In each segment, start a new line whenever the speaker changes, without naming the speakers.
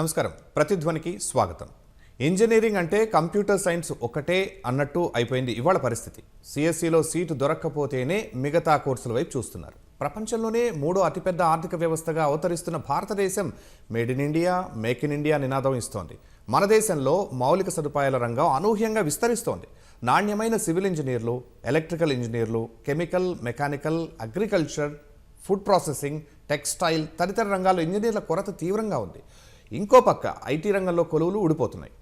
నమస్కారం. ప్రతిధ్వనికి స్వాగతం. ఇంజనీరింగ్ అంటే కంప్యూటర్ సైన్స్ ఒకటే అన్నట్టు అయిపోయింది ఇవాళ పరిస్థితి. సిఎస్సిలో సీటు దొరక్కపోతేనే మిగతా కోర్సుల వైపు చూస్తున్నారు. ప్రపంచంలోనే మూడో అతిపెద్ద ఆర్థిక వ్యవస్థగా అవతరిస్తున్న భారతదేశం made in India make in India నినాదం ఇస్తోంది. మన దేశంలో మౌలిక సదుపాయాల రంగం అనూహ్యంగా విస్తరిస్తోంది. నాణ్యమైన సివిల్ ఇంజనీర్లు ఎలక్ట్రికల్ ఇంజనీర్లు chemical mechanical agriculture food processing textile తదితర రంగాల్లో ఇంజనీర్ల కొరత తీవ్రంగా ఉంది. ఇంకో పక్క ఐటీ రంగంలో కొలువులు ఊడిపోతున్నాయి.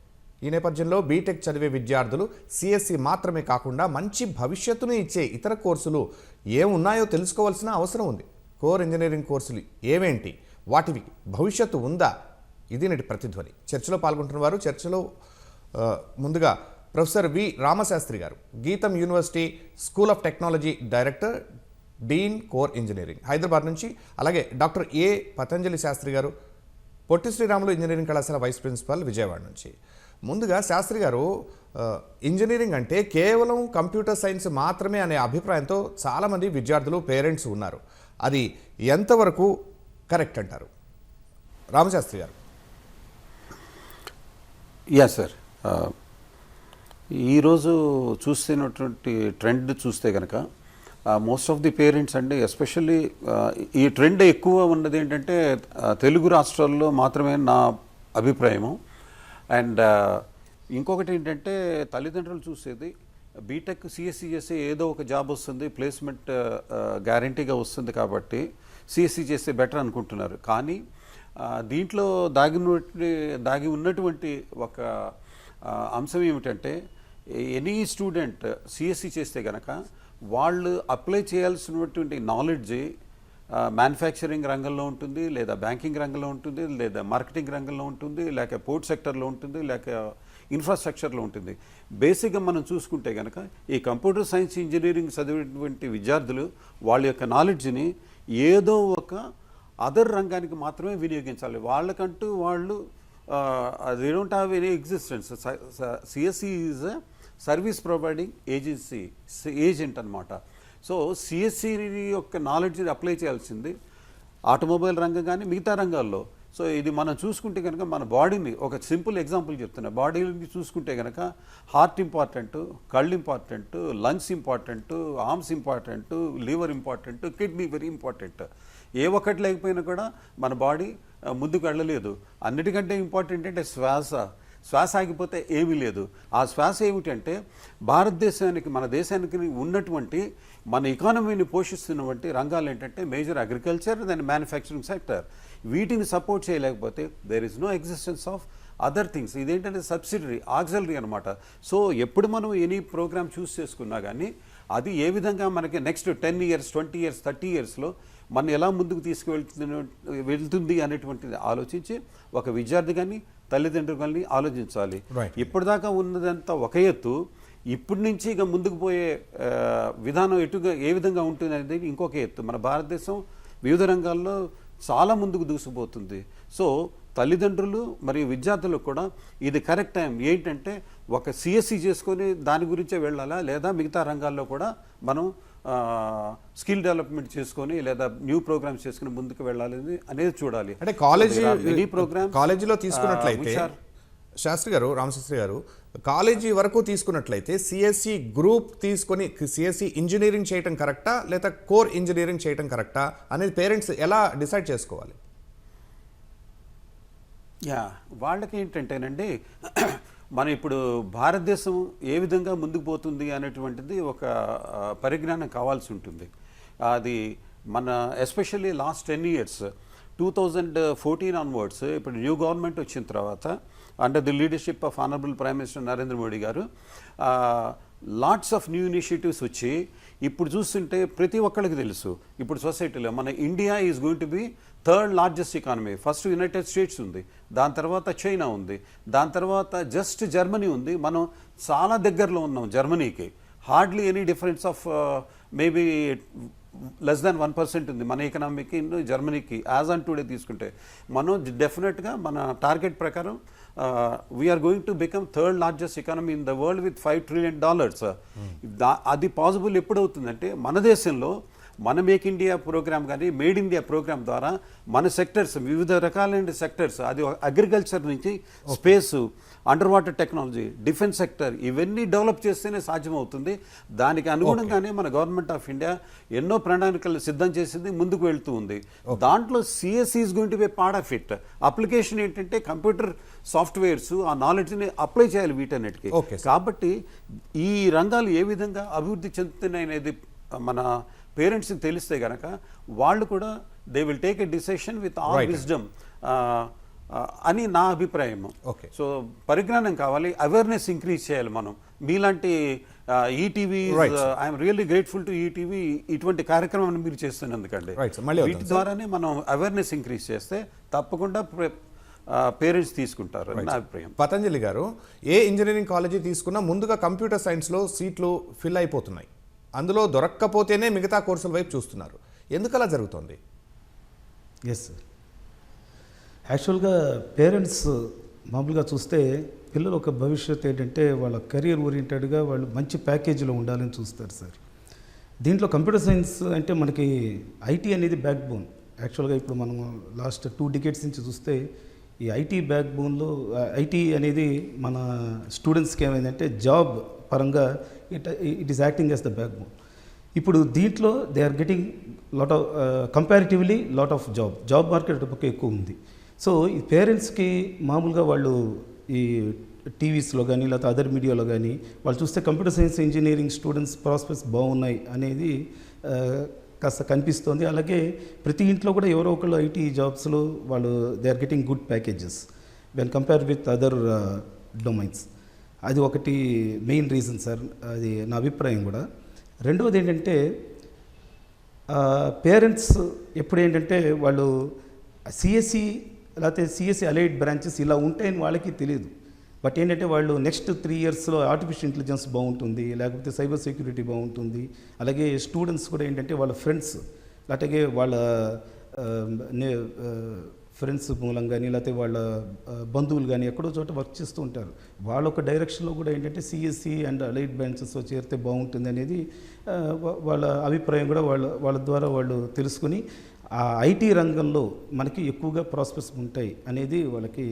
ఈ నేపథ్యంలో బీటెక్ చదివే విద్యార్థులు సిఎస్సి మాత్రమే కాకుండా మంచి భవిష్యత్తును ఇచ్చే ఇతర కోర్సులు ఏమున్నాయో తెలుసుకోవాల్సిన అవసరం ఉంది. కోర్ ఇంజనీరింగ్ కోర్సులు ఏవేంటి? వాటివి భవిష్యత్తు ఉందా? ఇది నేటి ప్రతిధ్వని. చర్చలో పాల్గొంటున్న వారు చర్చలో ముందుగా professor V Ramasastri garu GITAM university school of technology director dean core engineering Hyderabad నుంచి అలాగే doctor A Patanjali Sastri garu Potti Sriramulu engineering కళాశాల వైస్ ప్రిన్సిపల్ విజయవాడ నుంచి. ముందుగా శాస్త్రి గారు ఇంజనీరింగ్ అంటే కేవలం కంప్యూటర్ సైన్స్ మాత్రమే అనే అభిప్రాయంతో చాలామంది విద్యార్థులు పేరెంట్స్ ఉన్నారు. అది ఎంతవరకు కరెక్ట్ అంటారు? రామశాస్త్రి గారు.
Yeah sir. ఈరోజు చూస్తున్నటువంటి ట్రెండ్ చూస్తే కనుక మోస్ట్ ఆఫ్ ది పేరెంట్స్ అండి ఎస్పెషల్లీ ఈ ట్రెండ్ ఎక్కువ ఉన్నది ఏంటంటే తెలుగు రాష్ట్రాల్లో మాత్రమే నా అభిప్రాయము. అండ్ ఇంకొకటి ఏంటంటే తల్లిదండ్రులు చూసేది బీటెక్ సిఎస్సి చేస్తే ఏదో ఒక జాబ్ వస్తుంది ప్లేస్మెంట్ గ్యారంటీగా వస్తుంది కాబట్టి సిఎస్సి చేస్తే బెటర్ అనుకుంటున్నారు. కానీ దీంట్లో దాగి దాగి ఉన్నటువంటి ఒక అంశం ఏమిటంటే ఎనీ స్టూడెంట్ సిఎస్సి చేస్తే కనుక వాళ్ళు అప్లై చేయాల్సినటువంటి నాలెడ్జ్ మ్యానుఫ్యాక్చరింగ్ రంగంలో ఉంటుంది లేదా బ్యాంకింగ్ రంగంలో ఉంటుంది లేదా మార్కెటింగ్ రంగంలో ఉంటుంది లేక పోర్ట్ సెక్టర్లో ఉంటుంది లేక ఇన్ఫ్రాస్ట్రక్చర్లో ఉంటుంది. బేసిక్గా మనం చూసుకుంటే కనుక ఈ కంప్యూటర్ సైన్స్ ఇంజనీరింగ్ చదివేటువంటి విద్యార్థులు వాళ్ళ యొక్క నాలెడ్జ్ని ఏదో ఒక అదర్ రంగానికి మాత్రమే వినియోగించాలి. వాళ్ళకంటూ వాళ్ళు they don't have any existence CSC is service providing agency agent అనమాట సో సిఎస్సి యొక్క నాలెడ్జ్ అప్లై చేయాల్సింది ఆటోమొబైల్ రంగం కానీ మిగతా రంగాల్లో. సో ఇది మనం చూసుకుంటే కనుక మన బాడీని ఒక సింపుల్ ఎగ్జాంపుల్ చెప్తున్నా. బాడీని చూసుకుంటే కనుక హార్ట్ ఇంపార్టెంట్ కళ్ళు important lungs important arms important liver important kidney very important. ఏ ఒక్కటి లేకపోయినా కూడా మన బాడీ ముందుకు వెళ్ళలేదు. అన్నిటికంటే ఇంపార్టెంట్ అంటే శ్వాస. శ్వాస ఆగిపోతే ఏమీ లేదు. ఆ శ్వాస ఏమిటంటే భారతదేశానికి మన దేశానికి ఉన్నటువంటి మన ఎకానమీని పోషిస్తున్నటువంటి రంగాలు ఏంటంటే మేజర్ అగ్రికల్చర్ దాని మ్యానుఫ్యాక్చరింగ్ సెక్టర్ వీటిని సపోర్ట్ చేయలేకపోతే there is no existence of other things ఇదేంటంటే సబ్సిడరీ ఆక్సలరీ అనమాట సో ఎప్పుడు మనం ఎనీ ప్రోగ్రామ్ చూస్ చేసుకున్నా కానీ అది ఏ విధంగా మనకి next ten years twenty years thirty ఇయర్స్లో మనం ఎలా ముందుకు తీసుకువెళ్తుంది వెళ్తుంది అనేటువంటిది ఆలోచించి ఒక విద్యార్థి కానీ తల్లిదండ్రులు కానీ ఆలోచించాలి. ఇప్పటిదాకా ఉన్నదంతా ఒక ఎత్తు. ఇప్పటి నుంచి ఇక ముందుకు పోయే విధానం ఎటుగా ఏ విధంగా ఉంటుంది అనేది ఇంకొక ఎత్తు. మన భారతదేశం వివిధ రంగాల్లో చాలా ముందుకు దూసుకుపోతుంది. సో తల్లిదండ్రులు మరియు విద్యార్థులకు కూడా ఇది కరెక్ట్ టైం. ఏంటంటే ఒక సిఎస్సి చేసుకొని దాని గురించే వెళ్ళాలా? లేదా మిగతా రంగాల్లో కూడా మనం స్కిల్ డెవలప్మెంట్ చేసుకొని లేదా న్యూ ప్రోగ్రామ్స్ చేసుకుని ముందుకు వెళ్ళాలి అనేది చూడాలి.
అంటే కాలేజీ
ప్రోగ్రామ్
కాలేజీలో తీసుకున్నట్లయితే శాస్త్రి గారు రామశాస్త్రి గారు కాలేజీ వరకు తీసుకున్నట్లయితే సిఎస్సి గ్రూప్ తీసుకొని సిఎస్సి ఇంజనీరింగ్ చేయటం కరెక్టా లేదా కోర్ ఇంజనీరింగ్ చేయటం కరెక్టా అనేది పేరెంట్స్ ఎలా డిసైడ్ చేసుకోవాలి?
యా వాళ్ళకి ఏంటంటేనండి మనం ఇప్పుడు భారతదేశం ఏ విధంగా ముందుకు పోతుంది అనేటువంటిది ఒక పరిజ్ఞానం కావాల్సి ఉంటుంది. అది మన especially last ten years two thousand fourteen onwards ఇప్పుడు న్యూ గవర్నమెంట్ వచ్చిన తర్వాత under the leadership of honourable prime minister Narendra Modi garu lots of new initiatives వచ్చి ఇప్పుడు చూస్తుంటే ప్రతి ఒక్కరికి తెలుసు. ఇప్పుడు సొసైటీలో మన India is going to be third largest economy. First United States ఉంది. దాని తర్వాత చైనా ఉంది. దాని తర్వాత జస్ట్ జర్మనీ ఉంది. మనం చాలా దగ్గరలో ఉన్నాం జర్మనీకి. Hardly any difference of maybe less than one percent ఉంది మన ఎకనామీకి జర్మనీకి యాజ్ ఆన్ టుడే తీసుకుంటే. మనం డెఫినెట్గా మన టార్గెట్ ప్రకారం we are going to become third largest economy in the world with five trillion dollars అది పాసిబుల్ ఎప్పుడు అవుతుందంటే మన దేశంలో మన మేక్ ఇండియా ప్రోగ్రామ్ కానీ మేడ్ ఇండియా ప్రోగ్రామ్ ద్వారా మన సెక్టర్స్ వివిధ రకాలైన సెక్టర్స్ అది అగ్రికల్చర్ నుంచి space under water technology defence sector ఇవన్నీ డెవలప్ చేస్తేనే సాధ్యమవుతుంది. దానికి అనుగుణంగానే మన గవర్నమెంట్ ఆఫ్ ఇండియా ఎన్నో ప్రణాళికలు సిద్ధం చేసింది ముందుకు వెళ్తూ ఉంది. దాంట్లో CSC is going to be part of it application ఏంటంటే కంప్యూటర్ సాఫ్ట్వేర్స్ ఆ నాలెడ్జ్ని అప్లై చేయాలి వీటన్నిటికీ. కాబట్టి ఈ రంగాలు ఏ విధంగా అభివృద్ధి చెందుతున్నాయి అనేది మన పేరెంట్స్కి తెలిస్తే గనక వాళ్ళు కూడా they will take a decision with all. Wisdom అని నా అభిప్రాయం.
Okay.
సో పరిజ్ఞానం కావాలి అవేర్నెస్ ఇంక్రీజ్ చేయాలి మనం. మీలాంటి ETV. I'm really grateful to ETV ఇటువంటి కార్యక్రమాన్ని మీరు చేస్తున్నందుకండి. వీటి. ద్వారానే మనం అవేర్నెస్ ఇంక్రీజ్ చేస్తే తప్పకుండా పేరెంట్స్ తీసుకుంటారు నా అభిప్రాయం.
పతంజలి గారు ఏ ఇంజనీరింగ్ కాలేజీ తీసుకున్నా ముందుగా కంప్యూటర్ సైన్స్లో సీట్లు ఫిల్ అయిపోతున్నాయి. అందులో దొరక్కపోతేనే మిగతా కోర్సుల వైపు చూస్తున్నారు. ఎందుకు అలా జరుగుతోంది
ఎస్ సార్ యాక్చువల్గా పేరెంట్స్ మామూలుగా చూస్తే పిల్లల ఒక భవిష్యత్ ఏంటంటే వాళ్ళ కెరీర్ ఓరియంటెడ్గా వాళ్ళు మంచి ప్యాకేజీలో ఉండాలని చూస్తారు సార్ దీంట్లో కంప్యూటర్ సైన్స్ అంటే మనకి ఐటీ అనేది బ్యాక్ బోన్ యాక్చువల్గా ఇప్పుడు మనం లాస్ట్ టూ డికేట్స్ నుంచి చూస్తే ఈ ఐటీ బ్యాక్ బోన్లో ఐటీ అనేది మన స్టూడెంట్స్కి ఏమైందంటే జాబ్ పరంగా it it is acting as the backbone ఇప్పుడు దీంట్లో they are getting lot of comparatively lot of job job market పక్క ఎక్కువ ఉంది. సో ఈ పేరెంట్స్కి మామూలుగా వాళ్ళు ఈ టీవీస్లో కానీ లేకపోతే అదర్ మీడియాలో కానీ వాళ్ళు చూస్తే computer science engineering students prospects బాగున్నాయి అనేది uh, కాస్త కనిపిస్తోంది. అలాగే ప్రతి ఇంట్లో కూడా ఎవరో ఒకళ్ళు ఐటీ జాబ్స్లో వాళ్ళు they are getting good packages when compare with other domains అది ఒకటి మెయిన్ రీజన్ సార్ అది నా అభిప్రాయం కూడా. రెండవది ఏంటంటే పేరెంట్స్ ఎప్పుడు ఏంటంటే వాళ్ళు సిఎస్సి లేకపోతే సిఎస్సి అలైడ్ బ్రాంచెస్ ఇలా ఉంటాయని వాళ్ళకి తెలియదు బట్ ఏంటంటే వాళ్ళు నెక్స్ట్ త్రీ ఇయర్స్లో ఆర్టిఫిషియల్ ఇంటెలిజెన్స్ బాగుంటుంది లేకపోతే సైబర్ సెక్యూరిటీ బాగుంటుంది. అలాగే స్టూడెంట్స్ కూడా ఏంటంటే వాళ్ళ ఫ్రెండ్స్ అలాగే వాళ్ళ ఫ్రెండ్స్ మూలం కానీ లేకపోతే వాళ్ళ బంధువులు కానీ ఎక్కడో చోట వర్క్ చేస్తూ ఉంటారు. వాళ్ళ ఒక డైరెక్షన్లో కూడా ఏంటంటే సిఎస్సి అండ్ అలైట్ బ్రాంచెస్లో చేరితే బాగుంటుంది అనేది వాళ్ళ అభిప్రాయం కూడా వాళ్ళ వాళ్ళ ద్వారా వాళ్ళు తెలుసుకుని ఆ ఐటీ రంగంలో మనకి ఎక్కువగా ప్రాస్పెక్ట్స్ ఉంటాయి అనేది వాళ్ళకి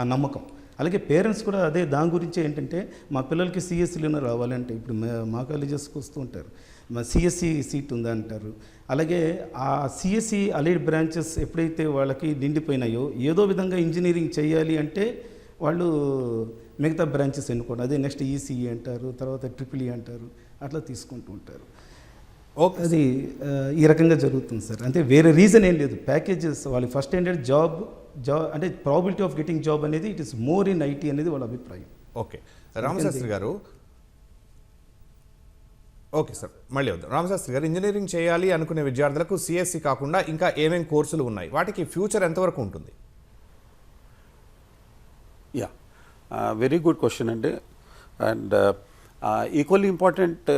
ఆ నమ్మకం. అలాగే పేరెంట్స్ కూడా అదే దాని గురించి ఏంటంటే మా పిల్లలకి సిఎస్సిలోనే రావాలంటే ఇప్పుడు మా- మా కాలేజెస్కి వస్తూ ఉంటారు. మా సిఎస్సి సీట్ ఉందా అంటారు. అలాగే ఆ సిఎస్సి అలైడ్ బ్రాంచెస్ ఎప్పుడైతే వాళ్ళకి నిండిపోయినాయో ఏదో విధంగా ఇంజనీరింగ్ చేయాలి అంటే వాళ్ళు మిగతా బ్రాంచెస్ ఎన్నుకోండి అదే నెక్స్ట్ ఈసీఈ అంటారు తర్వాత ట్రిపుల్ ఈ అంటారు అట్లా తీసుకుంటూ ఉంటారు.
ఓకే
అది ఈ రకంగా జరుగుతుంది సార్. అంటే వేరే రీజన్ ఏం లేదు. ప్యాకేజెస్ వాళ్ళకి ఫస్ట్ ఏంటంటే జాబ్ జాబ్ అంటే ప్రాబిలిటీ ఆఫ్ గెటింగ్ జాబ్ అనేది it is more in IT అనేది వాళ్ళ అభిప్రాయం.
ఓకే రామశాస్త్రి గారు ఓకే సార్ మళ్ళీ వద్దాం. రామశాస్త్రి గారు ఇంజనీరింగ్ చేయాలి అనుకునే విద్యార్థులకు సిఎస్సి కాకుండా ఇంకా ఏమేం కోర్సులు ఉన్నాయి? వాటికి ఫ్యూచర్ ఎంతవరకు ఉంటుంది?
యా వెరీ గుడ్ క్వశ్చన్ అండి and equally important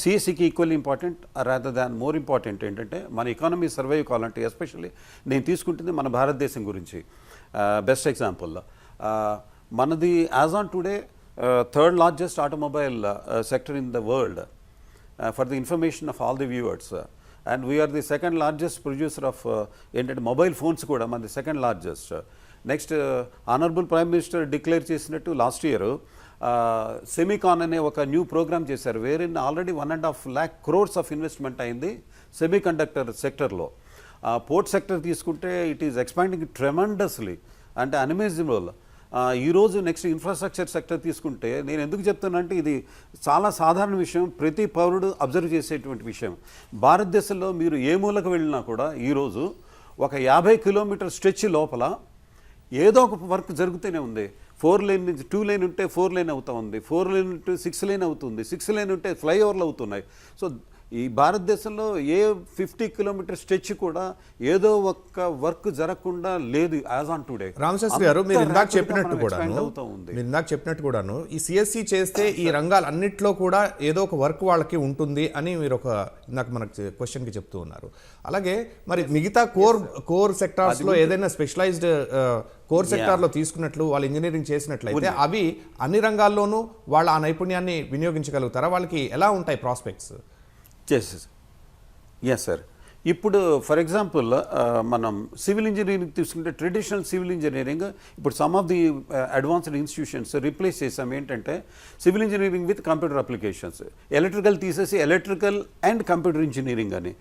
సిఎస్సికి equally important rather than more important ఏంటంటే మన ఎకానమీ సర్వైవ్ కావాలంటే ఎస్పెషల్లీ నేను తీసుకుంటుంది మన భారతదేశం గురించి. బెస్ట్ ఎగ్జాంపుల్ మనది as on today third largest automobile sector in the world for the information of all the viewers and we are the second largest producer of ఏంటంటే మొబైల్ ఫోన్స్ కూడా మనది second largest next honourable prime minister declare చేసినట్టు last year Semicon అనే ఒక new programme చేశారు wherein already one and half lakh crores of investment అయింది semiconductor సెక్టర్లో port sector తీసుకుంటే ఇట్ ఈస్ ఎక్స్పాండింగ్ ట్రెమండస్లీ అంటే అనిమేజిబుల్ ఈరోజు నెక్స్ట్ ఇన్ఫ్రాస్ట్రక్చర్ సెక్టర్ తీసుకుంటే నేను ఎందుకు చెప్తున్నానంటే ఇది చాలా సాధారణ విషయం ప్రతి పౌరుడు అబ్జర్వ్ చేసేటువంటి విషయం. భారతదేశంలో మీరు ఏ మూలకు వెళ్ళినా కూడా ఈరోజు ఒక యాభై కిలోమీటర్ స్ట్రెచ్ లోపల ఏదో ఒక వర్క్ జరుగుతూనే ఉంది. ఫోర్ లైన్ నుంచి టూ లైన్ ఉంటే ఫోర్ లైన్ అవుతా ఉంది ఫోర్ లైన్ ఉంటే సిక్స్ లైన్ అవుతుంది సిక్స్ లైన్ ఉంటే ఫ్లైఓవర్లు అవుతున్నాయి. సో ఈ భారతదేశంలో ఏ ఫిఫ్టీ కిలోమీటర్ స్ట్రెచ్ కూడా ఏదో ఒక్క వర్క్ జరగకుండా లేదు యాజ్ ఆన్ టుడే.
రామశాస్త్రి గారు మీరు ఇందాక చెప్పినట్టు కూడాను
ఉంది.
మీరు ఇందాక చెప్పినట్టు కూడాను ఈ సిఎస్సి చేస్తే ఈ రంగాలు అన్నిట్లో కూడా ఏదో ఒక వర్క్ వాళ్ళకి ఉంటుంది అని మీరు ఒక ఇందాక మనకు క్వశ్చన్కి చెప్తూ ఉన్నారు. అలాగే మరి మిగతా కోర్ కోర్ సెక్టార్స్లో ఏదైనా స్పెషలైజ్డ్ కోర్ సెక్టార్లో తీసుకున్నట్లు వాళ్ళు ఇంజనీరింగ్ చేసినట్లయితే అవి అన్ని రంగాల్లోనూ వాళ్ళ ఆ నైపుణ్యాన్ని వినియోగించగలుగుతారా? వాళ్ళకి ఎలా ఉంటాయి ప్రాస్పెక్ట్స్?
చేసేసి ఎస్ సార్ ఇప్పుడు ఫర్ ఎగ్జాంపుల్ మనం సివిల్ ఇంజనీరింగ్ తీసుకుంటే ట్రెడిషనల్ సివిల్ ఇంజనీరింగ్ ఇప్పుడు some of the advanced institutions replace చేసాం. ఏంటంటే civil engineering with computer applications electrical తీసేసి ఎలక్ట్రికల్ అండ్ కంప్యూటర్ ఇంజనీరింగ్ అని.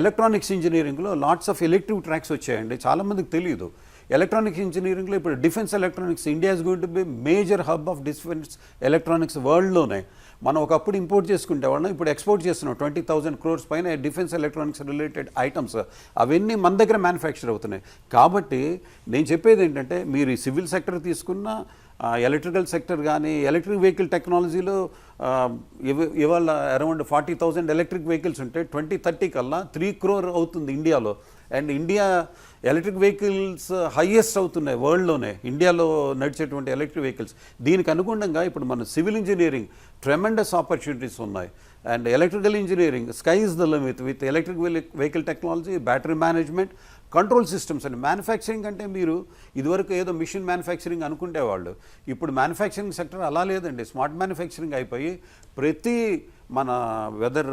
ఎలక్ట్రానిక్స్ ఇంజనీరింగ్లో లాట్స్ ఆఫ్ ఎలక్ట్రిక్ ట్రాక్స్ వచ్చాయండి. చాలామందికి తెలియదు ఎలక్ట్రానిక్స్ ఇంజనీరింగ్లో ఇప్పుడు defence electronics India is going to be major hub of defence electronics వరల్డ్లోనే మనం ఒకప్పుడు ఇంపోర్ట్ చేసుకుంటే వాళ్ళం ఇప్పుడు ఎక్స్పోర్ట్ చేస్తున్నాం. ట్వంటీ థౌసండ్ క్రోర్స్ పైన డిఫెన్స్ ఎలక్ట్రానిక్స్ రిలేటెడ్ ఐటమ్స్ అవన్నీ మన దగ్గర మ్యానుఫ్యాక్చర్ అవుతున్నాయి. కాబట్టి నేను చెప్పేది ఏంటంటే మీరు ఈ సివిల్ సెక్టర్ తీసుకున్న ఎలక్ట్రికల్ సెక్టర్ కానీ ఎలక్ట్రిక్ వెహికల్ టెక్నాలజీలో ఇవాళ around forty thousand electric vehicles ఉంటే ట్వంటీ థర్టీ కల్లా త్రీ క్రోర్ అవుతుంది ఇండియాలో. And India electric vehicles highest అవుతున్నాయి వరల్డ్లోనే. ఇండియాలో నడిచేటువంటి ఎలక్ట్రిక్ వెహికల్స్. దీనికి అనుగుణంగా ఇప్పుడు మన సివిల్ ఇంజనీరింగ్ ట్రెమెండస్ ఆపర్చునిటీస్ ఉన్నాయి. And electrical engineering sky is the limit with electric vehicle technology battery management control systems and manufacturing అంటే మీరు ఇదివరకు ఏదో మిషన్ మ్యానుఫ్యాక్చరింగ్ అనుకుంటేవాళ్ళు ఇప్పుడు మ్యానుఫ్యాక్చరింగ్ సెక్టర్ అలా లేదండి. స్మార్ట్ మ్యానుఫ్యాక్చరింగ్ అయిపోయి ప్రతి మన whether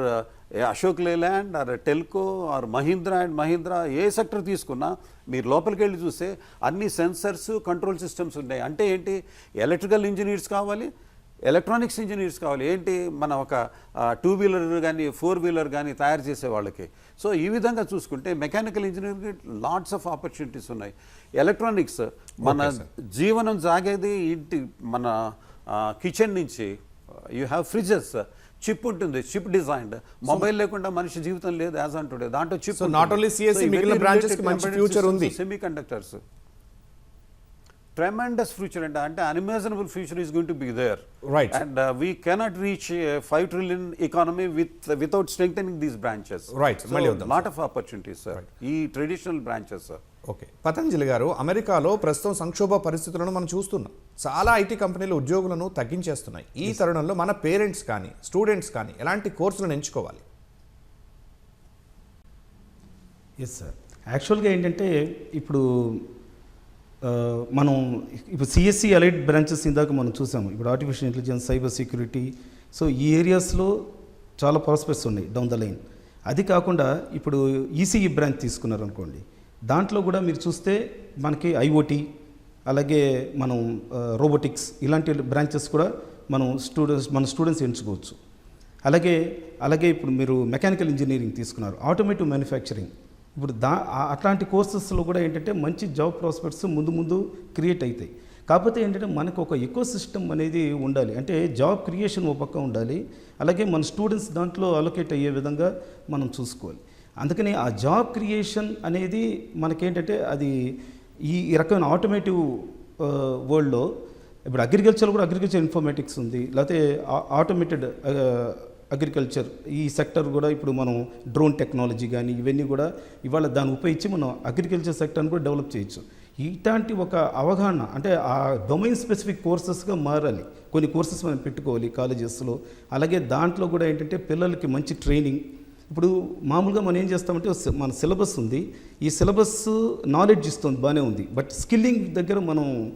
Ashok Leyland or Telco or Mahindra and Mahindra A sector తీసుకున్నా మీరు లోపలికి వెళ్ళి చూస్తే అన్ని సెన్సర్స్ కంట్రోల్ సిస్టమ్స్ ఉన్నాయి. అంటే ఏంటి? ఎలక్ట్రికల్ ఇంజనీర్స్ కావాలి ఎలక్ట్రానిక్స్ ఇంజనీర్స్ కావాలి. ఏంటి? మన ఒక టూ వీలర్ కానీ ఫోర్ వీలర్ కానీ తయారు చేసే వాళ్ళకి. సో ఈ విధంగా చూసుకుంటే mechanical engineering lots of opportunities ఉన్నాయి. ఎలక్ట్రానిక్స్ మన జీవనం సాగేది ఇంటి మన కిచెన్ నుంచి. యూ హ్యావ్ ఫ్రిడ్జెస్ చిప్ ఉంటుంది చిప్ డిజైన్డ్. మొబైల్ లేకుండా మనిషి జీవితం లేదు యాజ్ అంటుండే. దాంట్లో చిప్
not only CSE, మిగిలిన branches కి మంచి future ఉంది.
సెమీ కండక్టర్స్ ట్రెమెండస్ ఫ్యూచర్ అంటే అంటే unimaginable future is going to be there
Right.
And we cannot reach five trillion economy with without strength these branches
Right. మళ్ళీ వద్దాం,
lot of opportunities sir ఈ traditional branches sir
okay Patanjali garu అమెరికాలో ప్రస్తుతం సంక్షోభ పరిస్థితులను మనం చూస్తున్నాం. చాలా ఐటీ కంపెనీలు ఉద్యోగులను తగ్గించేస్తున్నాయి. ఈ తరుణంలో మన పేరెంట్స్ కానీ స్టూడెంట్స్ కానీ ఎలాంటి కోర్సులను ఎంచుకోవాలి?
ఎస్ సార్ యాక్చువల్గా ఏంటంటే ఇప్పుడు మనం ఇప్పుడు సిఎస్సి అలైట్ బ్రాంచెస్ ఇందాక మనం చూసాము. ఇప్పుడు artificial intelligence cyber security so ఈ ఏరియాస్లో చాలా ప్రాస్పెక్ట్స్ ఉన్నాయి డౌన్ ద లైన్ అది కాకుండా ఇప్పుడు ఈసీఈ బ్రాంచ్ తీసుకున్నారు అనుకోండి దాంట్లో కూడా మీరు చూస్తే మనకి ఐఓటీ అలాగే మనం రోబోటిక్స్ ఇలాంటి బ్రాంచెస్ కూడా మనం స్టూడెంట్స్ మన స్టూడెంట్స్ ఎంచుకోవచ్చు. అలాగే అలాగే ఇప్పుడు మీరు మెకానికల్ ఇంజనీరింగ్ తీసుకున్నారు ఆటోమేటివ్ మ్యానుఫ్యాక్చరింగ్ ఇప్పుడు దా అట్లాంటి కోర్సెస్లో కూడా ఏంటంటే మంచి జాబ్ ప్రాస్పెక్ట్స్ ముందు ముందు క్రియేట్ అవుతాయి కాకపోతే ఏంటంటే మనకు ఒక ఎకో సిస్టమ్ అనేది ఉండాలి. అంటే జాబ్ క్రియేషన్ ఒక పక్క ఉండాలి. అలాగే మన స్టూడెంట్స్ దాంట్లో అలొకేట్ అయ్యే విధంగా మనం చూసుకోవాలి. అందుకని ఆ జాబ్ క్రియేషన్ అనేది మనకేంటంటే అది ఈ రకమైన ఆటోమేటివ్ వరల్డ్లో ఇప్పుడు అగ్రికల్చర్ కూడా అగ్రికల్చర్ ఇన్ఫర్మేటిక్స్ ఉంది. లేకపోతే ఆటోమేటెడ్ అగ్రికల్చర్ ఈ సెక్టర్ కూడా ఇప్పుడు మనం డ్రోన్ టెక్నాలజీ కానీ ఇవన్నీ కూడా ఇవాళ దాన్ని ఉపయోగించి మనం అగ్రికల్చర్ సెక్టర్ని కూడా డెవలప్ చేయొచ్చు. ఇట్లాంటి ఒక అవగాహన అంటే ఆ డొమైన్ స్పెసిఫిక్ కోర్సెస్గా మారాలి. కొన్ని కోర్సెస్ మనం పెట్టుకోవాలి కాలేజెస్లో. అలాగే దాంట్లో కూడా ఏంటంటే పిల్లలకి మంచి ట్రైనింగ్. ఇప్పుడు మామూలుగా మనం ఏం చేస్తామంటే మన సిలబస్ ఉంది. ఈ సిలబస్ నాలెడ్జ్ ఇస్తుంది బాగానే ఉంది. బట్ స్కిల్లింగ్ దగ్గర మనం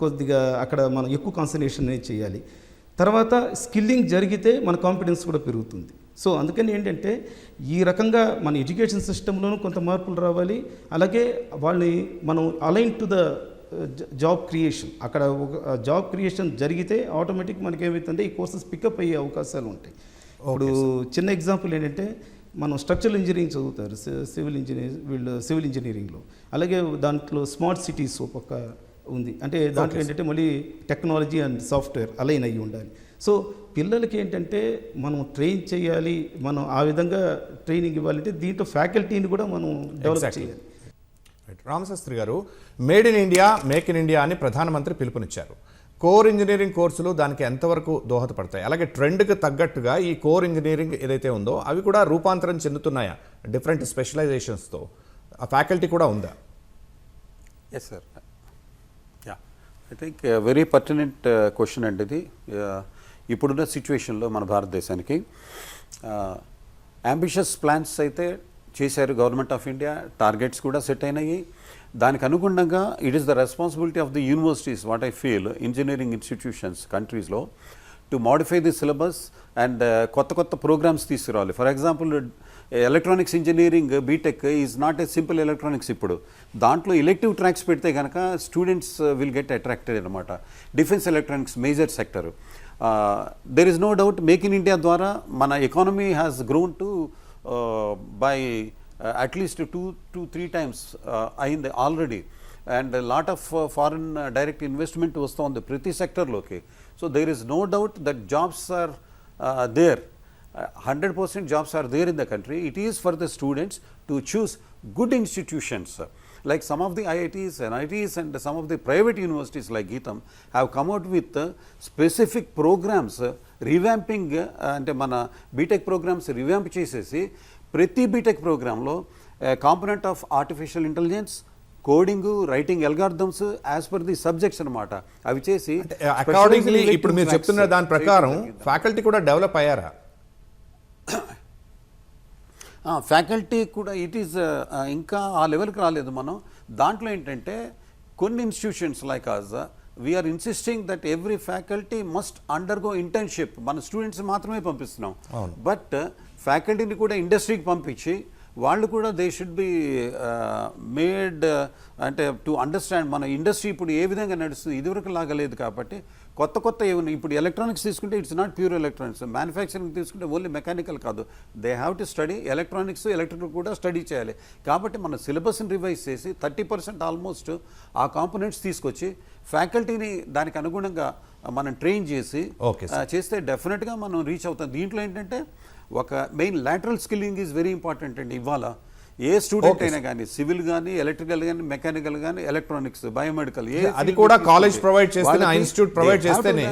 కొద్దిగా అక్కడ మనం ఎక్కువ కాన్సన్ట్రేషన్ అనేది చేయాలి. తర్వాత స్కిల్లింగ్ జరిగితే మన కాన్ఫిడెన్స్ కూడా పెరుగుతుంది. సో అందుకని ఏంటంటే ఈ రకంగా మన ఎడ్యుకేషన్ సిస్టంలోనూ కొంత మార్పులు రావాలి. అలాగే వాళ్ళని మనం align to the job creation అక్కడ ఒక జాబ్ క్రియేషన్ జరిగితే ఆటోమేటిక్ మనకి ఏమవుతుందంటే ఈ కోర్సెస్ పికప్ అయ్యే అవకాశాలు ఉంటాయి. ఇప్పుడు చిన్న ఎగ్జాంపుల్ ఏంటంటే మనం స్ట్రక్చరల్ ఇంజనీరింగ్ చదువుతారు. సివిల్ ఇంజనీర్ వీళ్ళు సివిల్ ఇంజనీరింగ్లో. అలాగే దాంట్లో స్మార్ట్ సిటీస్ ఒక ఉంది. అంటే దాంట్లో ఏంటంటే మళ్ళీ టెక్నాలజీ అండ్ సాఫ్ట్వేర్ అలైన్ అయ్యి ఉండాలి. సో పిల్లలకి ఏంటంటే మనం ట్రైన్ చేయాలి మనం ఆ విధంగా ట్రైనింగ్ ఇవ్వాలంటే దీంట్లో ఫ్యాకల్టీని కూడా మనం డెవలప్. చేయాలి.
Right Ramasastri garu made in India make in India అని ప్రధానమంత్రి పిలుపునిచ్చారు. కోర్ ఇంజనీరింగ్ కోర్సులు దానికి ఎంతవరకు దోహదపడతాయి? అలాగే ట్రెండ్కి తగ్గట్టుగా ఈ కోర్ ఇంజనీరింగ్ ఏదైతే ఉందో అవి కూడా రూపాంతరం చెందుతున్నాయా? డిఫరెంట్ స్పెషలైజేషన్స్తో ఆ ఫ్యాకల్టీ కూడా ఉందా?
Yes sir I think very pertinent question అండి ఇది. ఇప్పుడున్న సిచ్యువేషన్లో మన భారతదేశానికి అంబిషియస్ ప్లాన్స్ అయితే చేశారు గవర్నమెంట్ ఆఫ్ ఇండియా టార్గెట్స్ కూడా సెట్ అయినాయి. దానికి అనుగుణంగా it is the responsibility of the universities what I feel engineering institutions కంట్రీస్లో to modify the syllabus and కొత్త కొత్త ప్రోగ్రామ్స్ తీసుకురావాలి. For example electronics engineering BTech is not a simple electronics ఇప్పుడు. దాంట్లో ఎలెక్టివ్ ట్రాక్స్ పెడితే కనుక స్టూడెంట్స్ విల్ గెట్ అట్రాక్టెడ్ అనమాట defence electronics major sector there is no doubt make in India ద్వారా మన economy has grown to by at least two two three times అయింది already and lot of foreign direct investment వస్తుంది ప్రతి సెక్టర్లోకి so there is no doubt that jobs are there hundred percent jobs are there in the country. It is for the students to choose good institutions like some of the IITs and IITs and some of the private universities like Geetam have come out with uh, specific programs uh, revamping అంటే మన BTech programmes revamp చేసేసి ప్రతి BTech ప్రోగ్రాంలో component of artificial intelligence coding writing algorithms as per the subjects అనమాట అవి చేసి
accordingly ఇప్పుడు మీరు చెప్తున్న దాని ప్రకారం. ఫ్యాకల్టీ కూడా డెవలప్ అయ్యారా?
ఫ్యాకల్టీ కూడా ఇట్ ఈస్ ఇంకా ఆ లెవెల్కి రాలేదు మనం. దాంట్లో ఏంటంటే కొన్ని institutions like us we are insisting that every faculty must undergo internship మన స్టూడెంట్స్ మాత్రమే పంపిస్తున్నాం. బట్ ఫ్యాకల్టీని కూడా ఇండస్ట్రీకి పంపించి వాళ్ళు కూడా దే షుడ్ బి మేడ్ అంటే టు అండర్స్టాండ్ మన ఇండస్ట్రీ ఇప్పుడు ఏ విధంగా నడుస్తుంది ఇదివరకు లాగలేదు కాబట్టి కొత్త కొత్త ఏమైనా ఇప్పుడు ఎలక్ట్రానిక్స్ తీసుకుంటే it's not pure electronics manufacturing తీసుకుంటే ఓన్లీ మెకానికల్ కాదు. They have to study electronics electrical కూడా స్టడీ చేయాలి. కాబట్టి మన సిలబస్ని రివైజ్ చేసి థర్టీ పర్సెంట్ ఆల్మోస్ట్ ఆ కాంపోనెంట్స్ తీసుకొచ్చి ఫ్యాకల్టీని దానికి అనుగుణంగా మనం ట్రైన్ చేసి ఆ, చేస్తే డెఫినెట్గా మనం రీచ్ అవుతాం. దీంట్లో ఏంటంటే ఒక main lateral skilling is very important అండి. ఇవాళ ఏ స్టూడెంట్ అయినా కానీ సివిల్ కానీ ఎలక్ట్రికల్ కానీ మెకానికల్ కానీ ఎలక్ట్రానిక్స్ బయోమెడికల్ ఏ
అది కూడా కాలేజ్ ప్రొవైడ్ చేస్తేనే ఆ ఇన్స్టిట్యూట్ ప్రొవైడ్ చేస్తేనే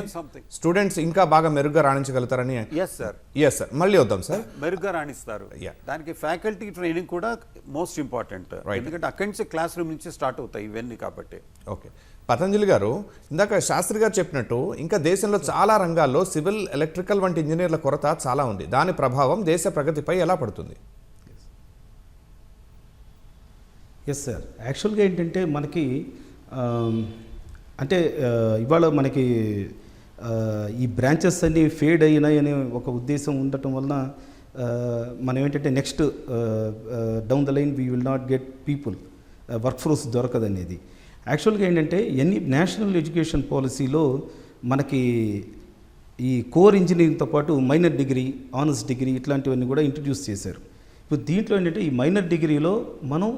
స్టూడెంట్స్ ఇంకా బాగా మెరుగ్గా రాణించగలుగుతారని
ఎస్ సార్
ఎస్ సార్ మళ్ళీ వద్దాం సార్
మెరుగ్గా రాణిస్తారు. దానికి ఫ్యాకల్టీ ట్రైనింగ్ కూడా మోస్ట్ ఇంపార్టెంట్. ఎందుకంటే అక్కడి నుంచి క్లాస్ రూమ్ నుంచి స్టార్ట్ అవుతాయి ఇవన్నీ కాబట్టి.
ఓకే పతంజలి గారు ఇందాక శాస్త్రి గారు చెప్పినట్టు ఇంకా దేశంలో చాలా రంగాల్లో సివిల్ ఎలక్ట్రికల్ వంటి ఇంజనీర్ల కొరత చాలా ఉంది. దాని ప్రభావం దేశ ప్రగతిపై ఎలా పడుతుంది?
ఎస్ సార్ యాక్చువల్గా ఏంటంటే మనకి అంటే ఇవాళ మనకి ఈ బ్రాంచెస్ అన్ని ఫేడ్ అయినాయనే ఒక ఉద్దేశం ఉండటం వలన మనం ఏంటంటే next down the line we will not get people work force దొరకదనేది. యాక్చువల్గా ఏంటంటే ఎన్ని నేషనల్ ఎడ్యుకేషన్ పాలసీలో మనకి ఈ కోర్ ఇంజనీరింగ్తో పాటు మైనర్ డిగ్రీ ఆనర్స్ డిగ్రీ ఇట్లాంటివన్నీ కూడా ఇంట్రడ్యూస్ చేశారు. ఇప్పుడు దీంట్లో ఏంటంటే ఈ మైనర్ డిగ్రీలో మనం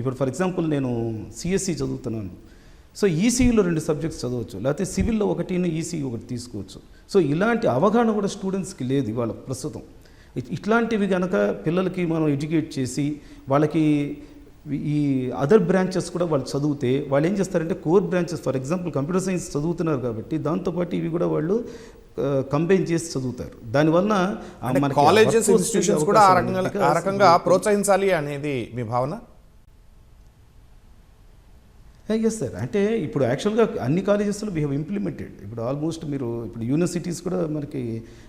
ఇప్పుడు ఫర్ ఎగ్జాంపుల్ నేను సిఎస్సి చదువుతున్నాను. సో ఈసీఈలో రెండు సబ్జెక్ట్స్ చదవచ్చు లేకపోతే సివిల్లో ఒకటిని ఈసీ ఒకటి తీసుకోవచ్చు. సో ఇలాంటి అవగాహన కూడా స్టూడెంట్స్కి లేదు ఇవాళ ప్రస్తుతం. ఇట్లాంటివి కనుక పిల్లలకి మనం ఎడ్యుకేట్ చేసి వాళ్ళకి ఈ అదర్ బ్రాంచెస్ కూడా వాళ్ళు చదివితే వాళ్ళు ఏం చేస్తారంటే core branches for example computer science చదువుతున్నారు కాబట్టి దాంతోపాటు ఇవి కూడా వాళ్ళు కంబైన్ చేసి చదువుతారు. దానివల్ల
కాలేజెస్ ఇన్స్టిట్యూషన్స్ కూడా ఆ రకంగా ప్రోత్సహించాలి అనేది మీ భావన?
ఎస్ సార్ అంటే ఇప్పుడు యాక్చువల్గా అన్ని కాలేజెస్లో వీ హ్యావ్ ఇంప్లిమెంటెడ్ ఇప్పుడు ఆల్మోస్ట్ మీరు ఇప్పుడు యూనివర్సిటీస్ కూడా మనకి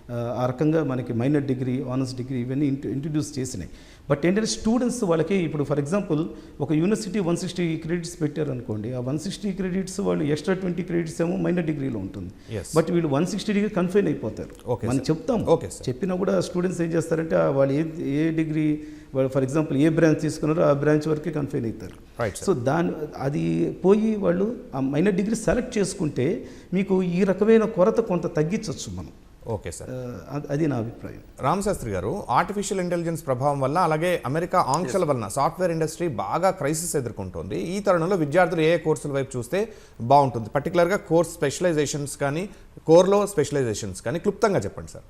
ఆ, రకంగా మనకి మైనర్ డిగ్రీ ఆనర్స్ డిగ్రీ ఇవన్నీ ఇంట్రో ఇంట్రడ్యూస్ చేసినాయి బట్ ఏంటంటే స్టూడెంట్స్ వాళ్ళకి ఇప్పుడు ఫర్ ఎగ్జాంపుల్ ఒక యూనివర్సిటీ వన్ సిక్స్టీ క్రెడిట్స్ పెట్టారనుకోండి ఆ వన్ సిక్స్టీ క్రెడిట్స్ వాళ్ళు ఎక్స్ట్రా ట్వంటీ క్రెడిట్స్ ఏమో మైనర్ డిగ్రీలో ఉంటుంది. బట్ వీళ్ళు వన్ సిక్స్టీ డిగ్రీ కన్ఫైన్ అయిపోతారు మనం. చెప్తాం. చెప్పినా కూడా స్టూడెంట్స్ ఏం చేస్తారంటే వాళ్ళు ఏ ఏ డిగ్రీ వాళ్ళు ఫర్ ఎగ్జాంపుల్ ఏ బ్రాంచ్ తీసుకున్నారో ఆ బ్రాంచ్ వరకే కన్ఫైన్ అవుతారు. సో దాని అది పోయి వాళ్ళు ఆ మైనర్ డిగ్రీ సెలెక్ట్ చేసుకుంటే మీకు ఈ రకమైన కొరత కొంత తగ్గించవచ్చు మనం.
ఓకే సార్
అది- అది నా అభిప్రాయం.
రామశాస్త్రి గారు ఆర్టిఫిషియల్ ఇంటెలిజెన్స్ ప్రభావం వల్ల అలాగే అమెరికా ఆంక్షల వలన సాఫ్ట్వేర్ ఇండస్ట్రీ బాగా క్రైసిస్ ఎదుర్కొంటోంది. ఈ తరుణంలో విద్యార్థులు ఏ ఏ కోర్సుల వైపు చూస్తే బాగుంటుంది? పర్టికులర్గా కోర్స్ స్పెషలైజేషన్స్ కానీ కోర్లో స్పెషలైజేషన్స్ కానీ క్లుప్తంగా చెప్పండి sir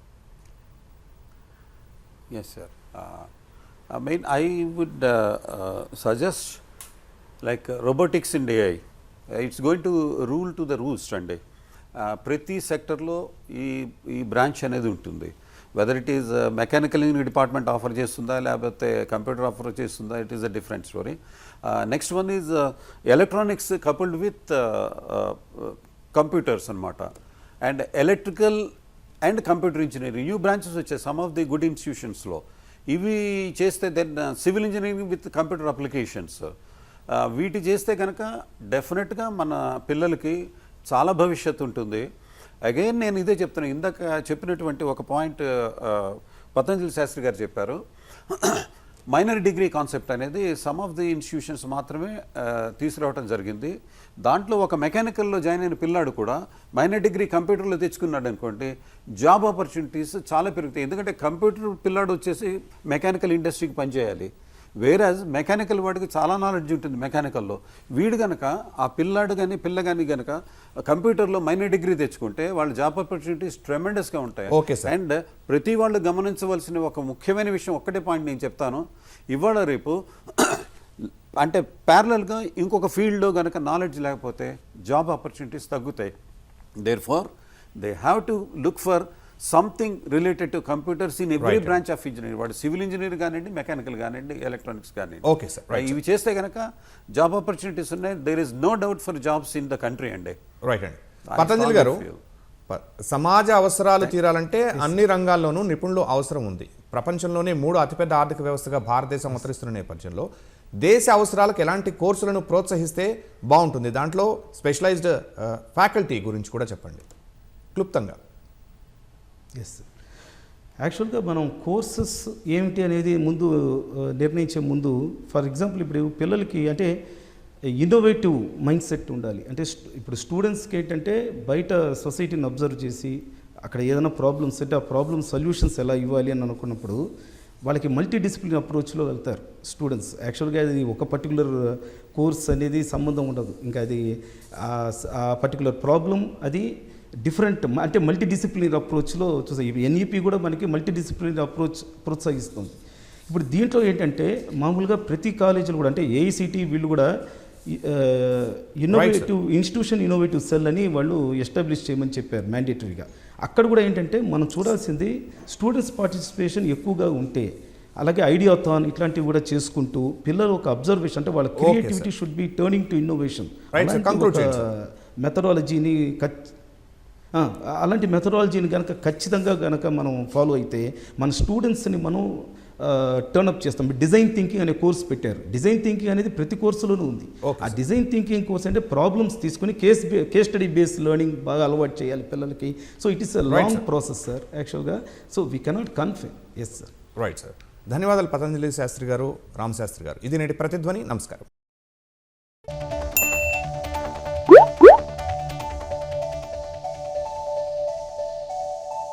Yes, sir. Uh, I mean, I would uh, uh, suggest like uh, robotics in AI. Uh, it's going to rule to the roost అండి Uh, ప్రతి సెక్టర్లో ఈ ఈ బ్రాంచ్ అనేది ఉంటుంది. Whether it is mechanical engineering department offer చేస్తుందా లేకపోతే computer offer చేస్తుందా it is a different story next one is electronics coupled with computers అనమాట and electrical and computer engineering new branches వచ్చాయి సమ్ ఆఫ్ ది గుడ్ ఇన్స్టిట్యూషన్స్లో ఇవి చేస్తే then civil engineering with computer applications వీటి చేస్తే కనుక డెఫినెట్గా మన పిల్లలకి చాలా భవిష్యత్తు ఉంటుంది. అగైన్ నేను ఇదే చెప్తున్నాను ఇందాక చెప్పినటువంటి ఒక point uh, uh, Patanjali Sastry గారు చెప్పారు. మైనర్ డిగ్రీ కాన్సెప్ట్ అనేది సమ్ ఆఫ్ ది ఇన్స్టిట్యూషన్స్ మాత్రమే తీసుకురావటం తీసుకురావడం జరిగింది. దాంట్లో ఒక మెకానికల్లో జాయిన్ అయిన పిల్లాడు కూడా మైనర్ డిగ్రీ కంప్యూటర్లో తెచ్చుకున్నాడు అనుకోండి జాబ్ ఆపర్చునిటీస్ చాలా పెరుగుతాయి. ఎందుకంటే కంప్యూటర్ పిల్లాడు వచ్చేసి మెకానికల్ ఇండస్ట్రీకి పనిచేయాలి. వేరాజ్ మెకానికల్ వాడికి చాలా నాలెడ్జ్ ఉంటుంది మెకానికల్లో వీడు గనక ఆ పిల్లాడు కానీ పిల్ల కానీ గనక కంప్యూటర్లో మైనర్ డిగ్రీ తెచ్చుకుంటే వాళ్ళ జాబ్ ఆపర్చునిటీస్ ట్రెమెండస్గా ఉంటాయి.
Sir.
అండ్ ప్రతి వాళ్ళు గమనించవలసిన ఒక ముఖ్యమైన విషయం ఒక్కటే పాయింట్ నేను చెప్తాను. ఇవాళ రేపు అంటే ప్యారలల్గా ఇంకొక ఫీల్డ్లో కనుక నాలెడ్జ్ లేకపోతే జాబ్ ఆపర్చునిటీస్ తగ్గుతాయి. Therefore they have to look for something related to computers in every. Branch of engineer వాడు సివిల్ ఇంజనీర్ కానివ్వండి మెకానికల్ కానివ్వండి ఎలక్ట్రానిక్స్ కానివ్వండి.
Sir. Right,
ఇవి చేస్తే కనుక జాబ్ ఆపర్చునిటీస్ ఉన్నాయి. There is no doubt for jobs in the country అండి.
Right అండి. పతంజలి గారు సమాజ అవసరాలు తీరాలంటే అన్ని రంగాల్లోనూ నిపుణులు అవసరం ఉంది. ప్రపంచంలోనే మూడు అతిపెద్ద ఆర్థిక వ్యవస్థగా భారతదేశం అవతరిస్తున్న నేపథ్యంలో దేశ అవసరాలకు ఎలాంటి కోర్సులను ప్రోత్సహిస్తే బాగుంటుంది? దాంట్లో స్పెషలైజ్డ్ ఫ్యాకల్టీ గురించి కూడా చెప్పండి. క్లుప్తంగా.
ఎస్ యాక్చువల్గా మనం కోర్సెస్ ఏమిటి అనేది ముందు నిర్ణయించే ముందు ఫర్ ఎగ్జాంపుల్ ఇప్పుడు పిల్లలకి అంటే ఇన్నోవేటివ్ మైండ్ సెట్ ఉండాలి. అంటే ఇప్పుడు స్టూడెంట్స్కి ఏంటంటే బయట సొసైటీని అబ్జర్వ్ చేసి అక్కడ ఏదైనా ప్రాబ్లమ్స్ అంటే ఆ ప్రాబ్లమ్ సొల్యూషన్స్ ఎలా ఇవ్వాలి అని అనుకున్నప్పుడు వాళ్ళకి మల్టీ డిసిప్లిన్ అప్రోచ్లో వెళ్తారు స్టూడెంట్స్ యాక్చువల్గా అది ఒక పర్టికులర్ కోర్స్ అనేది సంబంధం ఉండదు. ఇంకా అది ఆ పర్టికులర్ ప్రాబ్లం అది డిఫరెంట్ అంటే మల్టీ డిసిప్లినరీ అప్రోచ్లో చూసాం ఎన్ఈపి కూడా మనకి మల్టీ డిసిప్లినరీ అప్రోచ్ ప్రోత్సహిస్తుంది. ఇప్పుడు దీంట్లో ఏంటంటే మామూలుగా ప్రతి కాలేజీలు కూడా అంటే ఏఐసిటి వీళ్ళు కూడా ఇన్నోవేటివ్ ఇన్స్టిట్యూషన్ ఇన్నోవేటివ్ సెల్ అని వాళ్ళు ఎస్టాబ్లిష్ చేయమని చెప్పారు మ్యాండేటరీగా అక్కడ కూడా ఏంటంటే మనం చూడాల్సింది స్టూడెంట్స్ పార్టిసిపేషన్ ఎక్కువగా ఉంటే అలాగే ఐడియాథాన్ ఇట్లాంటివి కూడా చేసుకుంటూ పిల్లలు ఒక అబ్జర్వేషన్ అంటే వాళ్ళ creativity should be turning to innovation మెథడాలజీని అలాంటి మెథడాలజీని కనుక ఖచ్చితంగా కనుక మనం ఫాలో అయితే మన స్టూడెంట్స్ని మనం టర్న్అప్ చేస్తాం. డిజైన్ థింకింగ్ అనే కోర్స్ పెట్టారు. డిజైన్ థింకింగ్ అనేది ప్రతి కోర్సులోనూ ఉంది. ఆ డిజైన్ థింకింగ్ కోర్స్ అంటే ప్రాబ్లమ్స్ తీసుకుని case case study base learning బాగా అలవాటు చేయాలి పిల్లలకి. So it is a long. Process sir actually so we cannot confirm yes sir
right sir ధన్యవాదాలు పతంజలి శాస్త్రి గారు రామ్ శాస్త్రి గారు. ఇది నేటి ప్రతిధ్వని. నమస్కారం.